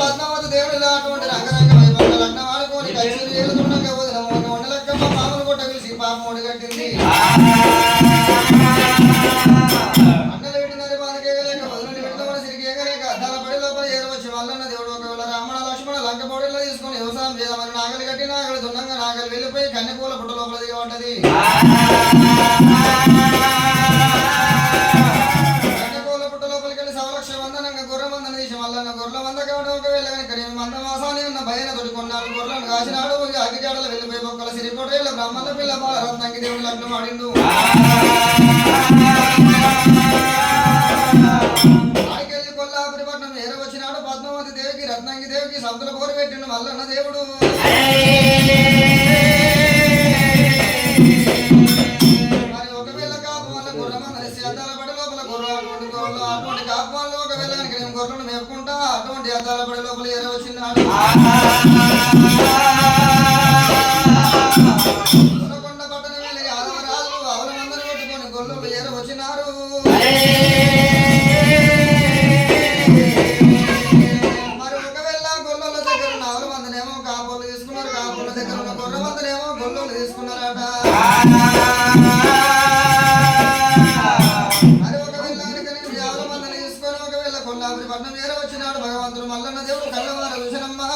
పద్మవంత దేవుడు ఇలా అటువంటి రంగరంగ వైభవంగా లగ్నం ఆడుకొని కచేరీ ఏలుతుండగా వదిన వండలక్కమ్మ మామూలు కొట్ట పిలిచి పాపం ఒడిగట్టింది అన్నలు పెట్టినారు బాధకేగలేక వదిలి సిరికేగలేక అద్దాల పడి లోపల దేవుడు ఒకవేళ రామణ లక్ష్మణ లంక పొడిలో తీసుకొని వ్యవసాయం చేద్దామని నాగలి కట్టి నాగలి దున్నంగా నాగలి వెళ్ళిపోయి కన్నెపూల పుట్ట లోపల దిగబడ్డది. మల్లన్న గొర్రెల మంద కావడం ఒకవేళ కనుక నేను మంద మాసాన్ని ఉన్న భయన తొడి కొన్నాడు గొర్రెలను కాసినాడు అగ్గి జాడలు వెళ్ళిపోయి బొక్కల సిరిపోటేళ్ళ బ్రహ్మల పిల్ల బాల రత్నంకి దేవుడు లగ్నం ఆడిండు. ఆడికెళ్ళి కొల్లాపురి పట్నం ఏర వచ్చినాడు పద్మావతి దేవికి రత్నంగి దేవికి సబ్దుల కోరి పెట్టిండు మల్లన్న దేవుడు. గొర్రెలను మేపుకుంటా అటువంటి అద్దాల పడి లోపల ఏర కొల్లాపురి పట్నం చేరవచ్చినాడు భగవంతుడు. మల్లన్న దేవుడు కళ్ళవార చూసినమ్మా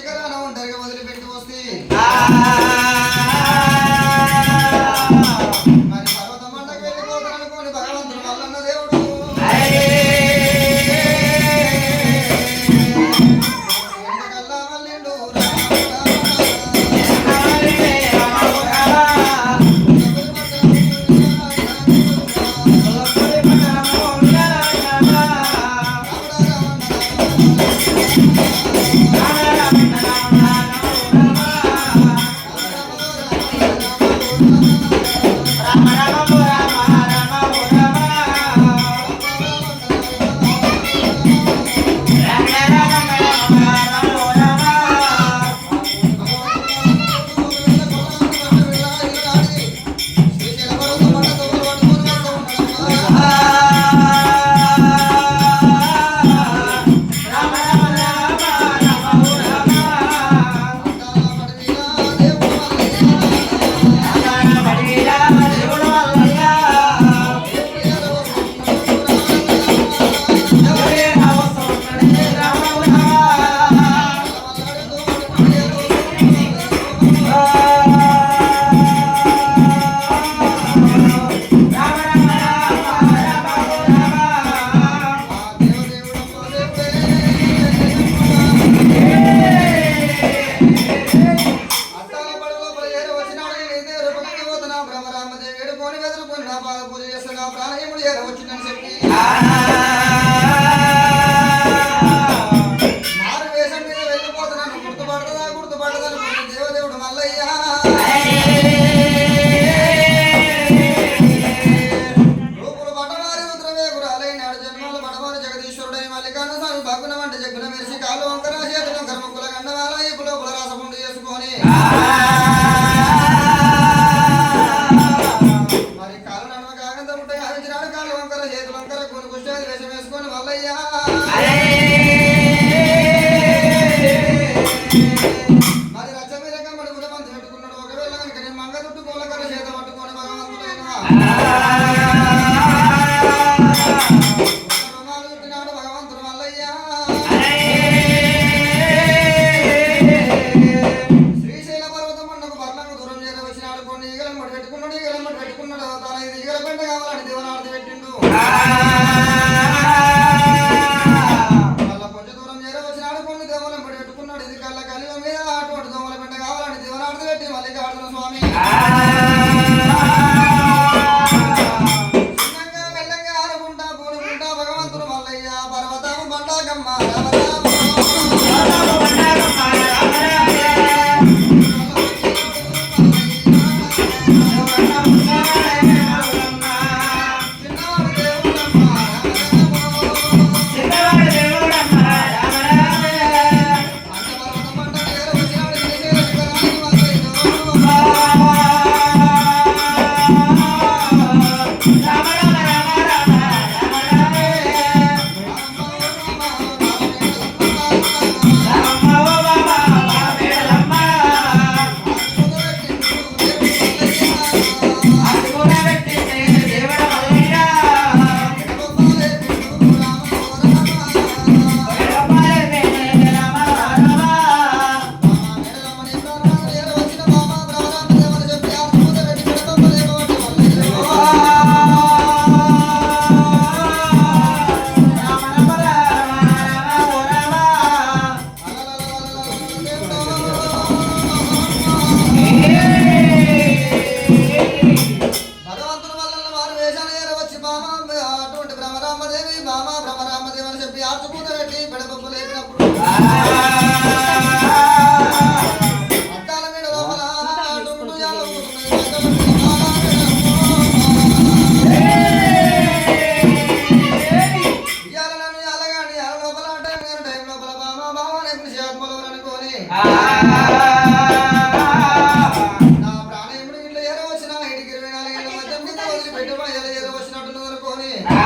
శిఖరాన ఒంటరిగా వదిలిపెట్టి వస్తే మరి పర్వత మండకి వెళ్ళిపోతాననుకోని భగవంతుడు మల్లన్న దేవుడు ఎండకల్లా మల్లిండు అద్దాల జగదీశ్వరుడై మల్లికాన్న స్వామి భగ్గున వంట జగ్గున మెరిసి కాలు వంకర చేతులు కర్మకుల గండవాల ఇపు లోపల రాసపుండు చేసుకొని. మరి కాలు నడవ కాగంత ఉంటే ఆవించినాడు కాలు వంకర చేతులు వంకర కొన్ని కుష్టాది వేషం వేసుకొని వల్లయ్యా.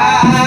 అనుకోని